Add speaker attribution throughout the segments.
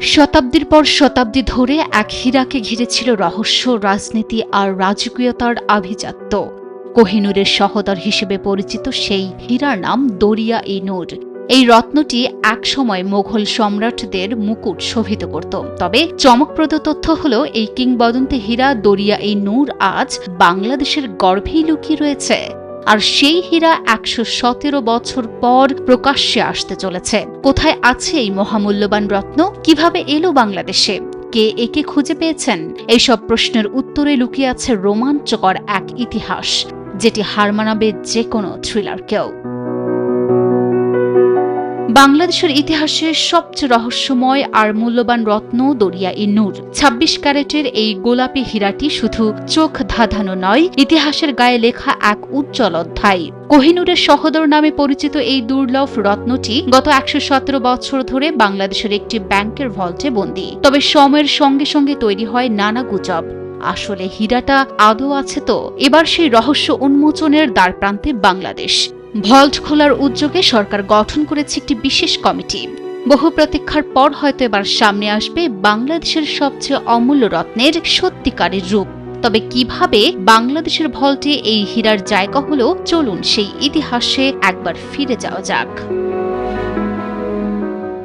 Speaker 1: শতাব্দীর পর শতাব্দী ধরে এক হীরাকে ঘিরেছিল রহস্য, রাজনীতি আর রাজকীয়তার আভিজাত্য। কোহিনুরের সহদর হিসেবে পরিচিত সেই হীরার নাম দরিয়া ই নূর। এই রত্নটি একসময় মোঘল সম্রাটদের মুকুট শোভিত করত। তবে চমকপ্রদ তথ্য হল, এই কিংবদন্তি হীরা দরিয়া ই নূর আজ বাংলাদেশের গর্ভেই লুকিয়ে রয়েছে। আর সেই হীরা একশো সতেরো বছর পর প্রকাশ্যে আসতে চলেছে। কোথায় আছে এই মহামূল্যবান রত্ন? কীভাবে এলো বাংলাদেশে? কে একে খুঁজে পেয়েছেন? এইসব প্রশ্নের উত্তরে লুকিয়ে আছে রোমাঞ্চকর এক ইতিহাস, যেটি হার মানাবে যে কোনো থ্রিলারকেও। বাংলাদেশের ইতিহাসে সবচেয়ে রহস্যময় আর মূল্যবান রত্ন দরিয়া ই নূর ছাব্বিশ ক্যারেটের এই গোলাপি হীরাটি শুধু চোখ ধাঁধানো নয়। ইতিহাসের গায়ে লেখা এক উজ্জ্বল অধ্যায়। কোহিনুরের সহদর নামে পরিচিত এই দুর্লভ রত্নটি গত একশো সতেরো বছর ধরে বাংলাদেশের একটি ব্যাংকের ভল্টে বন্দী। তবে সময়ের সঙ্গে সঙ্গে তৈরি হয় নানা গুজব। আসলে হীরাটা আদৌ আছে তো? এবার সেই রহস্য উন্মোচনের দ্বারপ্রান্তে বাংলাদেশ। ভল্ট খোলার উদ্যোগে সরকার গঠন করেছে একটি বিশেষ কমিটি। বহু প্রতীক্ষার পর হয়তো এবার সামনে আসবে বাংলাদেশের সবচেয়ে অমূল্য রত্নের সত্যিকারের রূপ। তবে কীভাবে বাংলাদেশের ভল্টে এই হীরার জায়গা হলো, চলুন সেই ইতিহাসে একবার ফিরে যাওয়া যাক।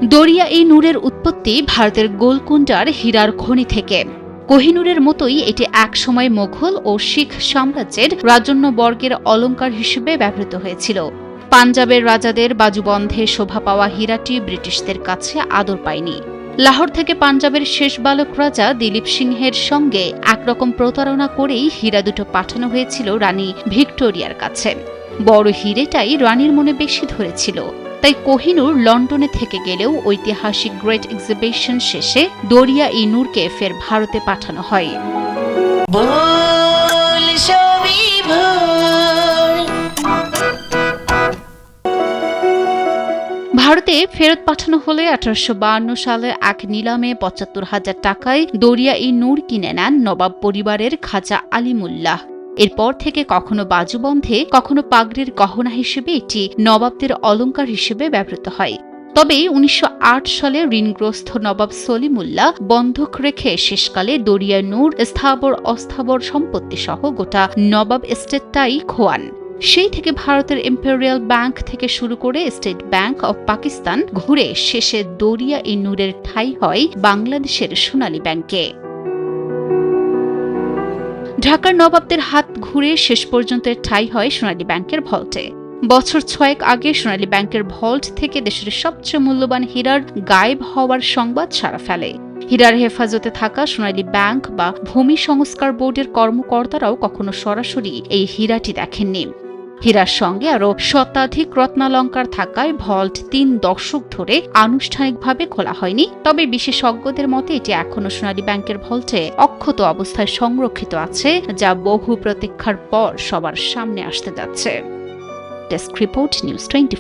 Speaker 1: দরিয়া এই নূরের উৎপত্তি ভারতের গোলকুণ্ডার হীরার খনি থেকে। কোহিনুরের মতোই এটি একসময় মোঘল ও শিখ সাম্রাজ্যের রাজন্যবর্গের অলঙ্কার হিসেবে ব্যবহৃত হয়েছিল। পাঞ্জাবের রাজাদের বাজুবন্ধে শোভা পাওয়া হীরাটি ব্রিটিশদের কাছে আদর পায়নি। লাহোর থেকে পাঞ্জাবের শেষ বালক রাজা দিলীপ সিংহের সঙ্গে একরকম প্রতারণা করেই হীরা দুটো পাঠানো হয়েছিল রানী ভিক্টোরিয়ার কাছে। বড় হিরেটাই রানীর মনে বেশি ধরেছিল। তাই কোহিনুর লন্ডনে থেকে গেলেও ঐতিহাসিক গ্রেট এক্সিবিশন শেষে দরিয়া ইনুরকে ফের ভারতে পাঠানো হয়। ফেরত পাঠানো হলে আঠারোশো সালে এক নিলামে পঁচাত্তর হাজার টাকায় দরিয়া ই নূর কিনে নেন নবাব পরিবারের খাজা আলিমুল্লাহ। এরপর থেকে কখনো বাজুবন্ধে কখনো পাগড়ির গহনা হিসেবে এটি নবাবদের অলঙ্কার হিসেবে ব্যবহৃত হয়। তবে উনিশশো আট সালে ঋণগ্রস্ত নবাব সলিমুল্লাহ বন্ধক রেখে শেষকালে দরিয়া নূর স্থাবর অস্থাবর সম্পত্তি সহ গোটা নবাব এস্টেটটাই খোয়ান। সেই থেকে ভারতের ইম্পেরিয়াল ব্যাংক থেকে শুরু করে স্টেট ব্যাংক অব পাকিস্তান ঘুরে শেষে দরিয়া ই নূরের ঠাঁই হয় বাংলাদেশের সোনালী ব্যাংকে। ঢাকার নবাবদের হাত ঘুরে শেষ পর্যন্ত ঠাঁই হয় সোনালী ব্যাংকের ভল্টে। বছর ছয়েক আগে সোনালী ব্যাংকের ভল্ট থেকে দেশের সবচেয়ে মূল্যবান হীরার গায়েব হওয়ার সংবাদ সারা ফেলে। হীরার হেফাজতে থাকা সোনালী ব্যাংক বা ভূমি সংস্কার বোর্ডের কর্মকর্তারাও কখনো সরাসরি এই হীরাটি দেখেননি। হীরার সঙ্গে আরও শতাধিক রত্নালঙ্কার থাকায় ভল্ট তিন দশক ধরে আনুষ্ঠানিকভাবে খোলা হয়নি। তবে বিশেষজ্ঞদের মতে এটি এখনও সোনালী ব্যাংকের ভল্টে অক্ষত অবস্থায় সংরক্ষিত আছে, যা বহু প্রতীক্ষার পর সবার সামনে আসতে যাচ্ছে। Desk report news twenty